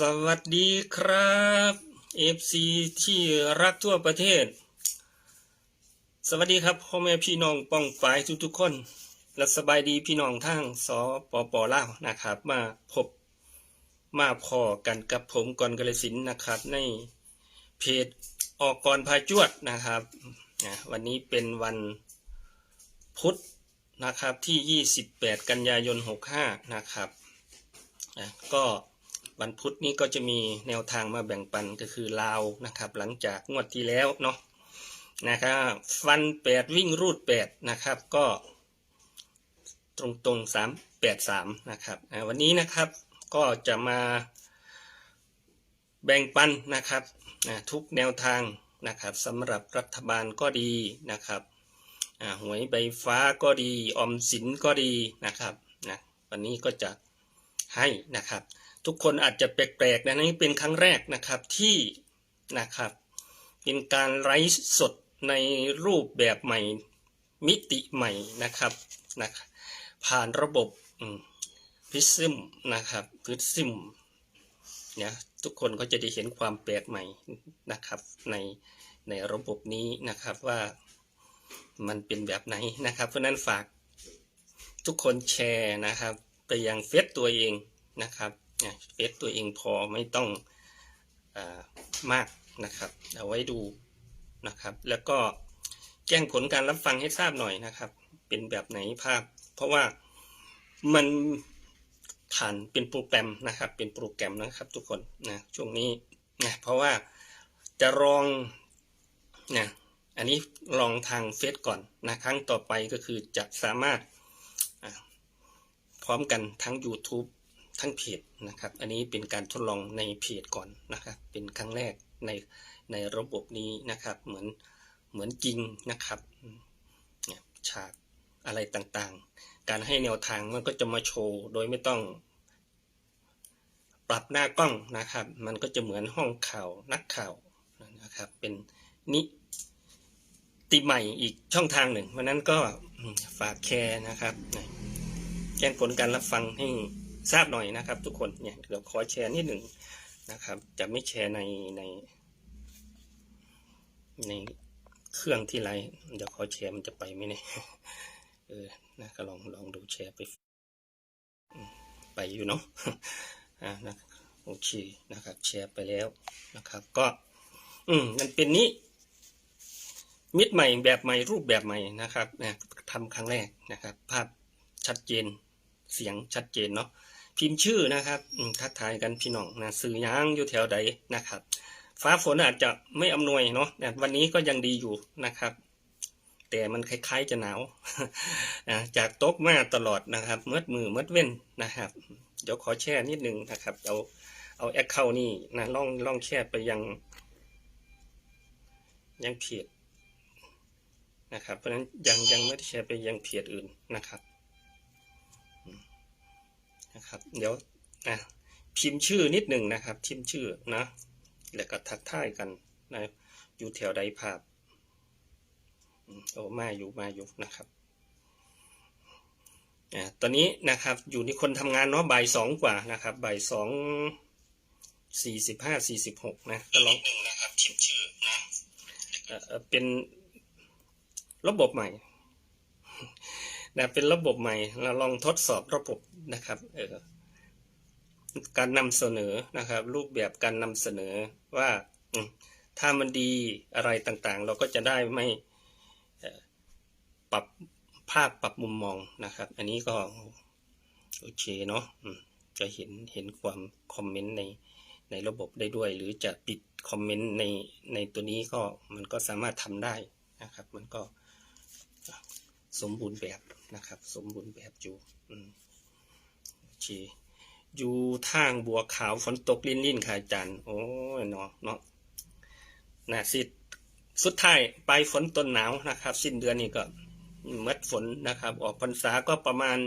สวัสดีครับ FC ที่รักทั่วประเทศ สวัสดีครับพ่อแม่พี่น้องป้องปายทุกๆคน และสบายดีพี่น้องทางสปปลาวนะครับ มาพบมาพอกันกับผมกอนกระสินนะครับ ในเพจออกก่อนพาจวดนะครับ วันนี้เป็นวันพุธนะครับที่ 28 กันยายน 65 นะครับ ก็ วันพุธนี้ก็จะมีแนวทางมาแบ่งปันก็คือลาวนะครับ หลังจากงวดที่แล้วเนาะนะครับฟัน8วิ่งรูด8นะครับก็ตรงตรงๆ3 8 3นะครับวันนี้นะครับก็จะมาแบ่งปันนะครับนะทุกแนวทางนะครับสำหรับรัฐบาลก็ดีนะครับหวยใบฟ้าก็ดีออมสินก็ดีนะครับนะวันนี้ก็จะ ให้นะครับ ทุกคนอาจจะแปลกๆนะนี่เป็นครั้งแรกนะครับที่นะครับเป็นการไลฟ์สดในรูปแบบใหม่มิติใหม่นะครับนะผ่านระบบพิซึมนะครับพิซึมเนี่ยทุกคนก็จะได้เห็นความแปลกใหม่นะครับในในระบบนี้นะครับว่ามันเป็นแบบไหนนะครับ เพราะนั้นฝากทุกคนแชร์นะครับ ไปยังเฟซตัวเองนะครับเนี่ยเฟซตัวเองพอไม่ต้องอมากนะครับ เอาไว้ดูนะครับ แล้วก็แจ้งผลการรับฟังให้ทราบหน่อยนะครับ เป็นแบบไหนภาพ เพราะว่ามันผ่านเป็นโปรแกรมนะครับ เป็นโปรแกรมนะครับทุกคนนะช่วงนี้นะเพราะว่าจะลองนะอันนี้ลองทางเฟซก่อนนะครั้งต่อไปก็คือจะสามารถ พร้อมกันทั้ง YouTube ทั้งเพจนะครับ อันนี้เป็นการทดลองในเพจก่อนนะครับ เป็นครั้งแรกในในระบบนี้นะครับ เหมือนเหมือนจริงนะครับเนี่ยฉากอะไรต่างๆ การให้แนวทางมันก็จะมาโชว์โดยไม่ต้อง ปรับหน้ากล้องนะครับ มันก็จะเหมือนห้องข่าวนักข่าวนะครับ เป็นนิติใหม่อีกช่องทางหนึ่งวันนั้นก็ฝากแชร์นะครับ แจ้งผลการรับฟังให้ทราบหน่อยนะครับ ทุกคนเนี่ยเดี๋ยวขอแชร์นิดหนึ่งนะครับ จะไม่แชร์ในใน ในเครื่องที่ไรเดี๋ยวขอแชร์มันจะไปไหมเนี่ยเออนะก็ลองลองดูแชร์ไป ไปอยู่เนาะอ่านะโอเคนะครับ แชร์ไปแล้วนะครับ ก็ อืมมันเป็นนี้มิดใหม่แบบใหม่รูปแบบใหม่นะครับนะทำครั้งแรกนะครับ ภาพชัดเจน เสียงชัดเจนเนาะพิมพ์ชื่อนะครับทักทายกันพี่น้องนะสื่อยางอยู่แถวใดนะครับ ฟ้าฝนอาจจะไม่อำนวยเนาะแต่วันนี้ก็ยังดีอยู่นะครับ แต่มันคล้ายๆจะหนาวนะจากตกมาตลอดนะครับมื่อมือมื่อเว้นนะครับ เดี๋ยวขอแช่นิดนึงนะครับ เอาเอาแอคเคานี่นะล่องล่องแช่ไปยัง ยังเพจนะครับ เพราะฉะนั้นยังยังไม่ได้แชร์ไปยังเพจอื่นนะครับ นะครับ เดี๋ยวนะพิมพ์ชื่อนิดหนึ่งนะครับพิมพ์ชื่อนะ แล้วก็ทักทายกันนะอยู่แถวใดภาพอืมโอ้มาอยู่มาอยู่นะครับอ่าตอนนี้นะครับอยู่ที่คนทำงานเนาะบ่ายสองกว่านะครับบ่ายสองสี่สิบห้าสี่สิบหกนะก็ลองนะครับพิมพ์ชื่อนะเอ่อเอ่อเป็นระบบใหม่ นะเป็นระบบใหม่เราลองทดสอบระบบนะครับเออการนำเสนอนะครับ รูปแบบการนำเสนอว่าถ้ามันดีอะไรต่างๆ เราก็จะได้ไม่ปรับภาพปรับมุมมองนะครับ อันนี้ก็โอเคเนาะจะเห็นเห็นความคอมเมนต์ในในระบบได้ด้วย หรือจะปิดคอมเมนต์ในในตัวนี้ก็มันก็สามารถทำได้นะครับ มันก็สมบูรณ์แบบ นะครับ สมบูรณ์แบบอยู่โอเคอยู่ทางบัวขาวฝนตกลิ่นลิ่นๆค่ะอาจารย์โอ้ยเนาะเนาะนะสิสุดท้ายปลายฝนต้นหนาวนะครับ สิ้นเดือนนี้ก็เมดฝนนะครับ ออกพรรษาก็ประมาณ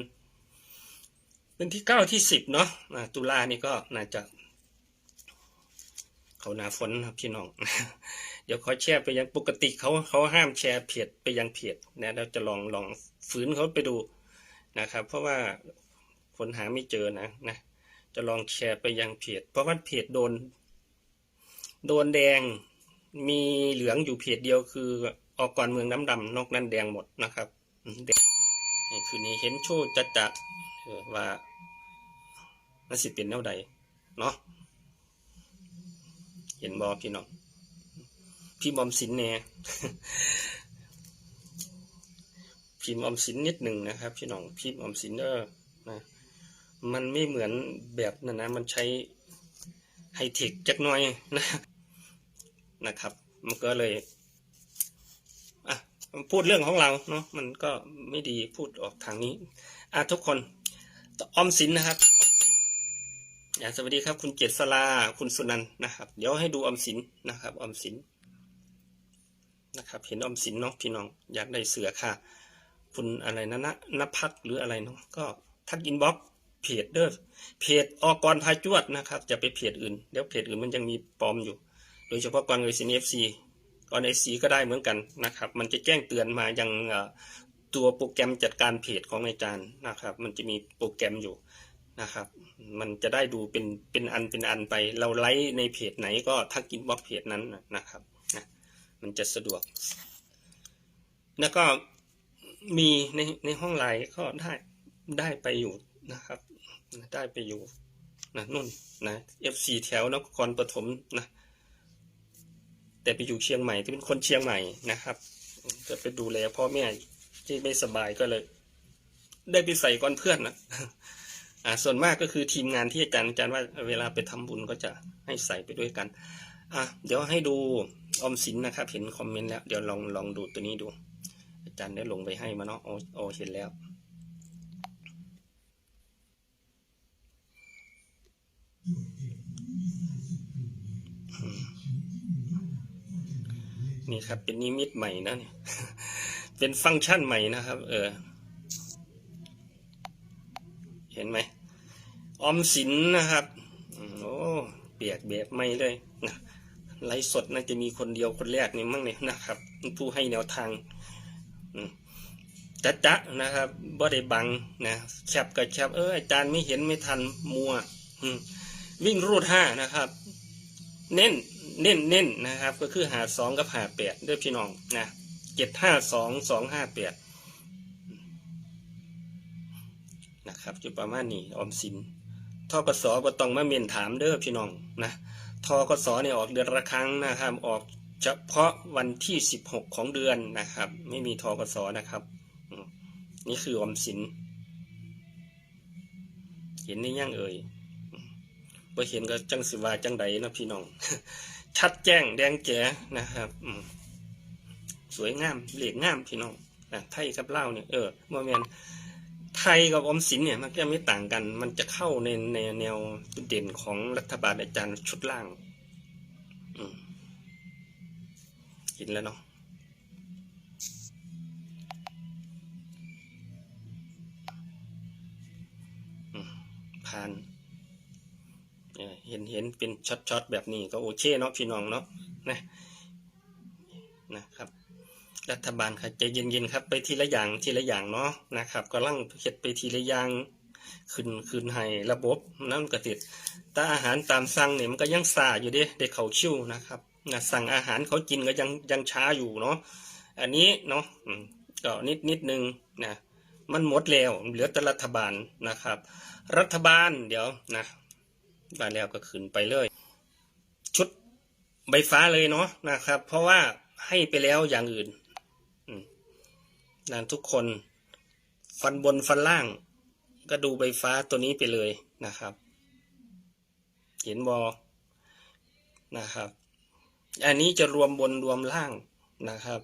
เป็นที่เก้าที่สิบเนาะตุลานี่ก็น่าจะ เขาหนาฝนครับพี่น้อง เดี๋ยวขอแชร์ไปยังปกติเขาเขาห้ามแชร์เพจไปยังเพจนะเราจะลองลอง ฝืนเขาไปดูนะครับ เพราะว่าคนหาไม่เจอนะนะ จะลองแชร์ไปยังเพจเพราะว่าเพจโดน โดนแดงมีเหลืองอยู่เพจเดียวคือออกก่อนเมืองน้ำดำนอกนั้นแดงหมดนะครับแดงนี่คือนี้เห็นโชว์จัดจะเออว่าน่าสิเป็นแนวใดเนาะเห็นบอพี่น้องพี่บอมสินแน่ พิมพ์ออมสินนิดหนึ่งนะครับพี่น้องพิมพ์ออมสินเออนะมันไม่เหมือนแบบนั้นนะมันใช้ไฮเทคจักหน่อยนะนะครับ มันก็เลยอะพูดเรื่องของเราเนาะมันก็ไม่ดีพูดออกทางนี้อะทุกคนออมสินนะครับออมสินอะสวัสดีครับ คุณเจษลาคุณสุนันนะครับ เดี๋ยวให้ดูออมสินนะครับออมสินนะครับ เห็นออมสินเนาะพี่น้องอยากได้เสือค่ะ คุณอะไรนะนะนภัทรหรืออะไรเนาะก็ทักอินบ็อกเพจเด้อเพจอกรพาจวดนะครับจะไปเพจอื่นเดี๋ยวเพจอื่นมันยังมีปลอมอยู่ โดยเฉพาะกรเวซินเอฟซีกรเอซีก็ได้เหมือนกันนะครับ มันจะแจ้งเตือนมายังตัวโปรแกรมจัดการเพจของอาจารย์นะครับ มันจะมีโปรแกรมอยู่นะครับ มันจะได้ดูเป็นเป็นอันเป็นอันไป เราไลฟ์ในเพจไหนก็ทักอินบ็อกเพจนั้นนะครับนะมันจะสะดวก แล้วก็ มีในในห้องไลน์ก็ได้ได้ไปอยู่นะครับ ได้ไปอยู่นะนุ่นนะเอฟซีแถวนครปฐมนะ แต่ไปอยู่เชียงใหม่ที่เป็นคนเชียงใหม่นะครับ จะไปดูแลพ่อแม่ที่ไม่สบายก็เลย ได้ไปใส่ก่อนเพื่อนนะอ่าส่วนมากก็คือทีมงานที่อาจารย์อาจารย์ว่าเวลาไปทำบุญก็จะให้ใส่ไปด้วยกัน อะเดี๋ยวให้ดูออมสินนะครับ เห็นคอมเมนต์แล้ว เดี๋ยวลองลองดูตัวนี้ดู อาจารย์ได้ลงไปให้มาเนาะโอโอเห็นแล้ว นี่ครับ เป็นนิมิตใหม่นะเนี่ยเป็นฟังก์ชันใหม่นะครับ เออ เห็นไหม ออมสินนะครับ โอ้เปียกแบบไม่เลยนะไลฟ์สดน่าจะมีคนเดียวคนแรกนี่มั้งเนี่ยนะครับ ผู้ให้แนวทาง จะจะนะครับบ่ได้บังนะแคบกับแคบเอออาจารย์ไม่เห็นไม่ทันมัววิ่งรูดห้านะครับ เน้นเน้นเน้นนะครับ ก็คือหาสองกับหาแปดด้วยพี่น้องนะเจ็ดห้าสองสองห้าแปดนะครับอยู่ประมาณนี้ออมสินทกสก็ต้องมาเมียนถามเด้อพี่น้องนะทกสเนี่ยออกเดือนละครั้งนะครับ ออก เฉพาะวันที่สิบหกของเดือนนะครับ ไม่มีทกสนะครับ นี่คือออมสิน เห็นนี่ยังเอ่ยบ่เห็นก็จังสิว่าจังใดนะพี่น้อง ชัดแจ้งแดงแจ๋นะครับสวยงามเหลียกงามพี่น้องนะไทยกับเล่าเนี่ยเออโมเมนไทยกับออมสินเนี่ยมันก็ไม่ต่างกัน มันจะเข้าในในแนวจุดเด่นของรัฐบาลอาจารย์ชุดล่าง เห็นแล้วเนาะผ่านเห็นเห็นเป็นช็อตๆแบบนี้ก็โอเคเนาะพี่น้องเนาะนะนะครับ รัฐบาลครับใจเย็นๆครับ ไปทีละอย่างทีละอย่างเนาะนะครับก็ลังเฮ็ดไปทีละอย่างขึ้นขึ้นให้ระบบน้ำกระติดแต่อาหารตามสั่งเนี่ยมันก็ยังซาอยู่เด้เด็กเขาคิ้วนะครับ นะสั่งอาหารเขากินก็ยังยังช้าอยู่เนาะอันนี้เนาะก็นิดนิดนึงนะมันหมดแล้วเหลือแต่รัฐบาลนะครับ รัฐบาลเดี๋ยวนะมาแล้วก็ขึ้นไปเลย ชุดใบฟ้าเลยเนาะนะครับ เพราะว่าให้ไปแล้วอย่างอื่นนั่นทุกคนฟันบนฟันล่าง ก็ดูใบฟ้าตัวนี้ไปเลยนะครับ เห็นบอนะครับ อันนี้จะรวมบนรวมล่างนะครับ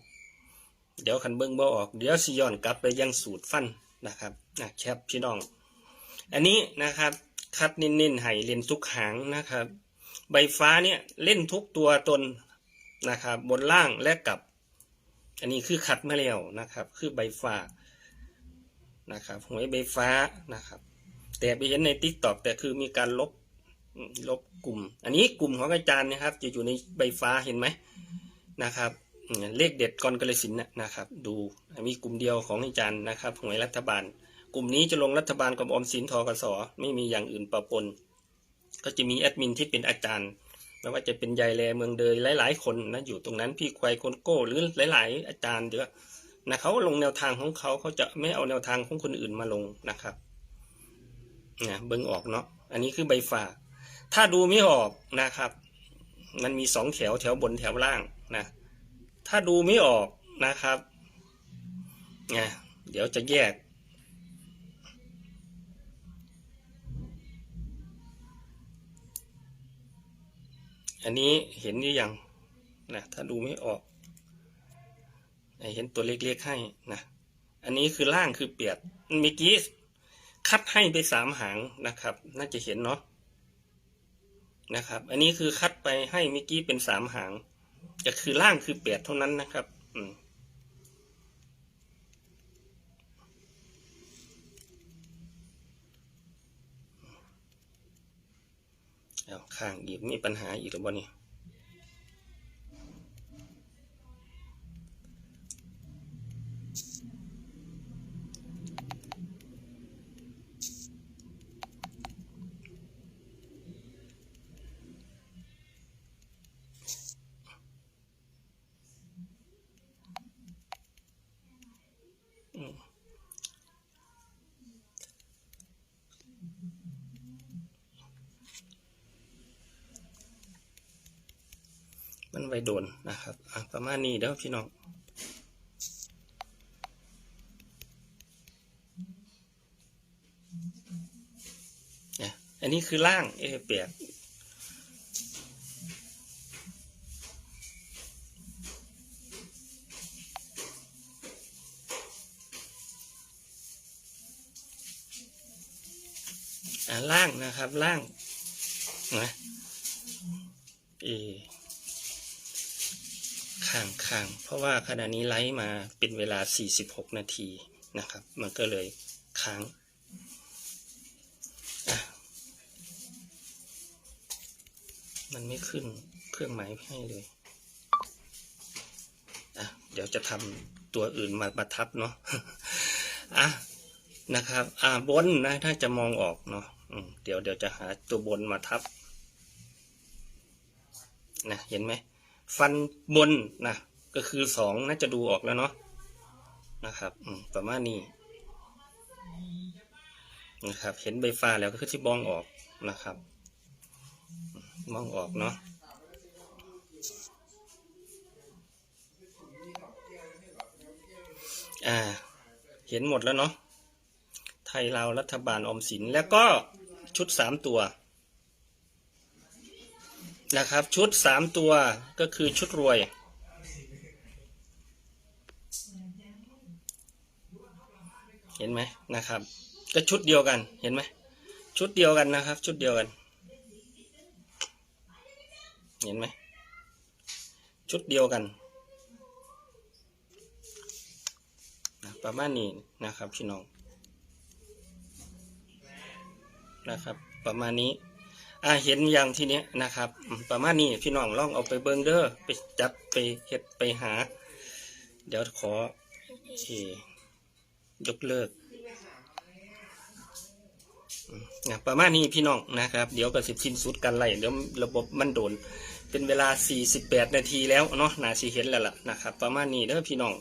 เดี๋ยวขันเบิ้งบ่ออก เดี๋ยวสิย้อนกลับไปยังสูตรฟันนะครับนะแคปพี่น้อง อันนี้นะครับคัดเน้นๆให้เล่นทุกหางนะครับ ใบฟ้าเนี่ยเล่นทุกตัวตนนะครับ บนล่างและกับ อันนี้คือคัดมาแล้วนะครับ คือใบฟ้านะครับหวยใบฟ้านะครับ แต่ไปเห็นในติ๊กต็อกแต่คือมีการลบ ลบกลุ่ม อันนี้กลุ่มของอาจารย์นะครับ จะอยู่ในใบฟ้าเห็นไหมนะครับเลขเด็ดกรกระสินน่ะนะครับ ดูมีกลุ่มเดียวของอาจารย์นะครับหวยรัฐบาล กลุ่มนี้จะลงรัฐบาลกับอมสินทกสไม่มีอย่างอื่นปะปน ก็จะมีแอดมินที่เป็นอาจารย์ไม่ว่าจะเป็นยายแลเมืองเดยหลาย ๆ คนนะอยู่ตรงนั้นพี่ควายคนโก้หรือหลาย ๆ อาจารย์เยอะนะเขาลงแนวทางของเขาเขาจะไม่เอาแนวทางของคนอื่นมาลงนะครับนะเบิ่งออกเนาะอันนี้คือใบฝาก ถ้าดูไม่ออกนะครับ มันมีสองแถวแถวบนแถวล่างนะ ถ้าดูไม่ออกนะครับนะเดี๋ยวจะแยก อันนี้เห็นหรือยังนะถ้าดูไม่ออก เห็นตัวเล็กๆให้นะ อันนี้คือล่างคือเปียดเมื่อกี้คัดให้ไปสามหางนะครับ น่าจะเห็นเนาะ นะครับ อันนี้คือคัดไปให้เมื่อกี้เป็นสามหางจะคือล่างคือเปียดเท่านั้นนะครับ อืมเอาข้างอีกมีปัญหาอีกหรือบ่านี่ ไว้โดนนะครับประมาณนี้เด้อพี่น้องเนี่ยอันนี้คือล่างเอเปียกล่างนะครับล่างนะ ข้างข้างเพราะว่าขณะนี้ไลฟ์มาเป็นเวลา 46 นาทีนะครับ มันก็เลยค้างมันไม่ขึ้นเครื่องหมายให้เลยอะเดี๋ยวจะทำตัวอื่นมามาทับเนาะอะนะครับ อ่าบนนะ ถ้าจะมองออกเนาะเดี๋ยวเดี๋ยวจะหาตัวบนมาทับนะเห็นไหม ฟันบนนะก็คือสองน่าจะดูออกแล้วเนาะนะครับประมาณนี้นะครับ เห็นใบฟ้าแล้วก็คือที่มองออกนะครับมองออกเนาะอ่า เห็นหมดแล้วเนาะไทยเราวรัฐบาลอมสินแล้วก็ชุดสามตัว นะครับ ชุดสามตัวก็คือชุดรวย เห็นไหมนะครับ ก็ชุดเดียวกันเห็นไหมชุดเดียวกันนะครับ ชุดเดียวกัน เห็นไหมชุดเดียวกันประมาณนี้นะครับพี่น้องนะครับ ประมาณนี้ เห็นอย่างที่เนี้ยนะครับ ประมาณนี้พี่น้องลองเอาไปเบิ้งเด้อไปจับไปเฮ็ดไปหา เดี๋ยวขอเอ่ยกเลิกนะประมาณนี้พี่น้องนะครับ เดี๋ยวก็สิสิ้นสุดกันไล่เดี๋ยวระบบมันโดน เป็นเวลา 48 นาทีแล้วเนาะนาสิเห็นแล้วล่ะนะครับ ประมาณนี้เด้อพี่น้อง